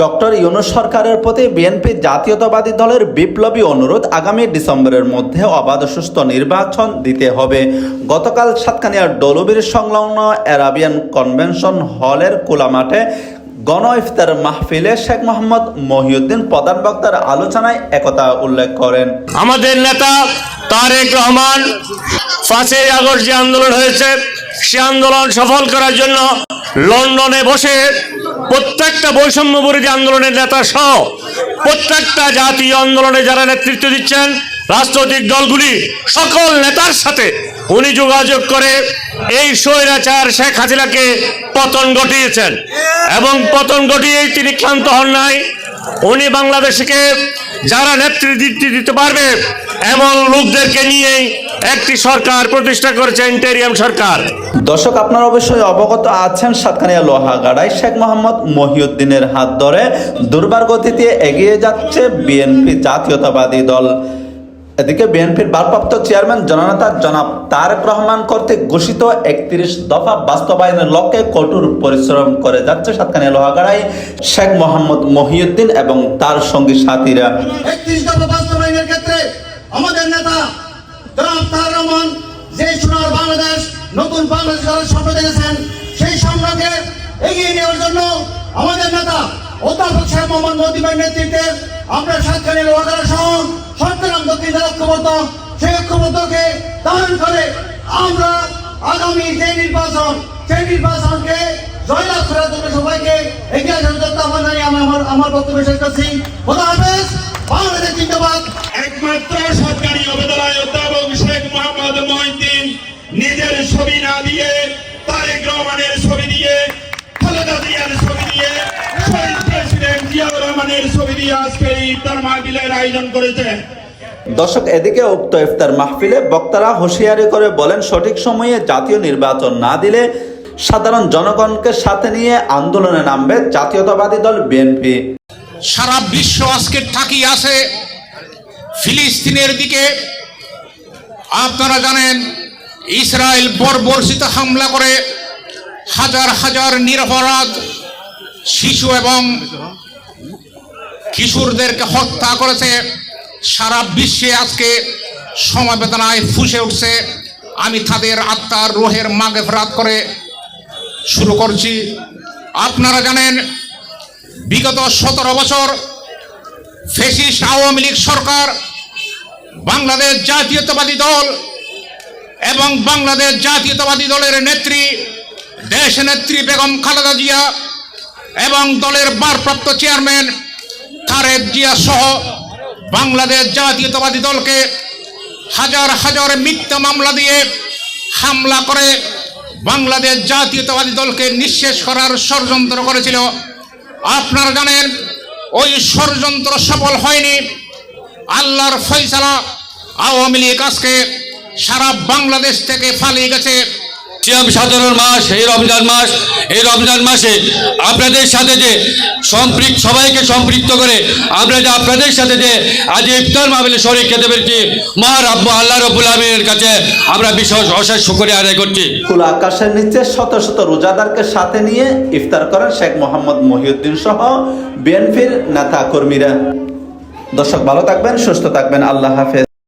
Doctor Yunus সরকারের প্রতি BNP জাতীয়তাবাদী দলের বিপ্লবী অনুরোধ আগামী ডিসেম্বরের মধ্যে অবাধ সুস্থ নির্বাচন দিতে হবে। গতকাল সাতকানিয়ার ডলুবির সংলগ্ন অ্যারাবিয়ান কনভেনশন হলের খোলা মাঠে গণ ইফতার মাহফিলে শেখ মোহাম্মদ মহিউদ্দিন প্রধান বক্তার আলোচনায় একথা উল্লেখ করেন। আমাদের নেতা তারেক রহমান পাঁচই আগস্ট যে আন্দোলন হয়েছে, সে আন্দোলন সফল করার জন্য লন্ডনে বসে প্রত্যেকটা বৈষম্য বিরোধী আন্দোলনের নেতা সহ প্রত্যেকটা জাতীয় আন্দোলনে যারা নেতৃত্ব দিচ্ছেন, রাজনৈতিক দলগুলি, সকল নেতার সাথে উনি যোগাযোগ করে এই স্বৈরাচার শেখ হাসিনাকে পতন ঘটিয়েছেন। এবং পতন ঘটিয়েই তিনি ক্লান্ত হন নাই। উনি বাংলাদেশকে যারা নেতৃত্ব দিতে পারবে এমন লোকদেরকে নিয়েই একটি সরকার প্রতিষ্ঠা করেছে, ইন্টেরিয়াম সরকার। দর্শক, আপনারা অবশ্যই অবগত আছেন সাতকানিয়া লোহাগাড়ায় শেখ মোহাম্মদ মহিউদ্দিনের হাত ধরে দুর্বার গতিতে এগিয়ে যাচ্ছে বিএনপি জাতীয়তাবাদী দল। এদিকে বিএনপির ভারপ্রাপ্ত চেয়ারম্যান জননেতা জনাব তারেক রহমান কর্তৃক ঘোষিত একত্রিশ দফা বাস্তবায়নের লক্ষ্যে কঠোর পরিশ্রম করে যাচ্ছে সাতকানিয়া লোহাগাড়ায় শেখ মোহাম্মদ মহিউদ্দিন এবং তার সঙ্গী সাথীরা। একত্রিশ দফা বাস্তবায়নের ক্ষেত্রে আমাদের নেতা জনাব তার রহমান যে সোনার বাংলাদেশ, নতুন বাংলাদেশ স্বপ্ন দেখেছেন, সেই স্বপ্নকে এগিয়ে নেওয়ার জন্য আমাদের নেতা অধ্যাপক শেখ মোহাম্মদ মোদীমের নেতৃত্বে আমরা সাতখানি লোহাগাড়া সহ সরকারাম দক্ষিণ ঐক্যবদ্ধ, সেই ঐক্যবদ্ধকে ধারণ করে আমরা আগামী যে নির্বাচন, সেই নির্বাচনকে জয়লাভ করার জন্য সবাইকে এগিয়ে আসার জন্য আমি আমার আমার বক্তব্য শেষ করছি। খোদা হাফেজ একমাত্র সরকারি অবদায় অধ্যাপক শেখ মোহাম্মদ মহিউদ্দিন নিজের ছবি না দিয়ে রহমানের ছবি দিয়ে আজকে এই ইফতার মাহফিলের আয়োজন করেছে। দর্শক এদিকে উক্ত ইফতার মাহফিলে বক্তারা হুঁশিয়ারি করে বলেন সঠিক সময়ে জাতীয় নির্বাচন না দিলে সাধারণ জনগণকে সাথে নিয়ে আন্দোলনে নামবে জাতীয়তাবাদী দল বিএনপি। সারা বিশ্ব আজকে তাকিয়ে আছে ফিলিস্তিনের দিকে। আপনারা জানেন ইসরায়েল বর্বরচিত হামলা করে হাজার হাজার নিরপরাধ শিশু এবং কিশোরদেরকে হত্যা করেছে। সারা বিশ্বে আজকে সমবেদনায় ফুসে উঠছে। আমি তাদের আত্মার রোহের মাগে ফেরাত করে শুরু করছি। আপনারা জানেন, বিগত সতেরো বছর ফেসিস্ট আওয়ামী লীগ সরকার, বাংলাদেশ জাতীয়তাবাদী দল এবং বাংলাদেশ জাতীয়তাবাদী দলের নেত্রী, দেশ নেত্রী বেগম খালেদা জিয়া এবং দলের ভারপ্রাপ্ত চেয়ারম্যান তারেক জিয়া সহ বাংলাদেশ জাতীয়তাবাদী দলকে হাজার হাজার মিথ্যা মামলা দিয়ে হামলা করে বাংলাদেশ জাতীয়তাবাদী দলকে নিঃশেষ করার ষড়যন্ত্র করেছিল। আপনারা জানেন, ওই ষড়যন্ত্র সফল হয়নি। আল্লাহর ফয়সালা আওয়ামী লীগ আজকে সারা বাংলাদেশ থেকে পালিয়ে গেছে। সাধারণ মাস, এই রমজান মাস, এই রমজান মাসে আপনাদের সাথে যে সম্পৃক্ত সবাইকে সম্পৃক্ত করে। আমরা যে আপনাদের সাথে যে আজ ইফতার মাহবিলে শরীর খেতে পেরেছি, মা রাব্বু আল্লাহ রব্বুল আলমীর কাছে আমরা বিশেষ অশেষ শুকরিয়া আদায় করছি। খোলা আকাশের নিচে শত শত রোজাদারকে সাথে নিয়ে ইফতার করেন শেখ মোহাম্মদ মহিউদ্দিন সহ বিএনপির নেতা কর্মীরা দর্শক, ভালো থাকবেন, সুস্থ থাকবেন। আল্লাহ হাফেজ।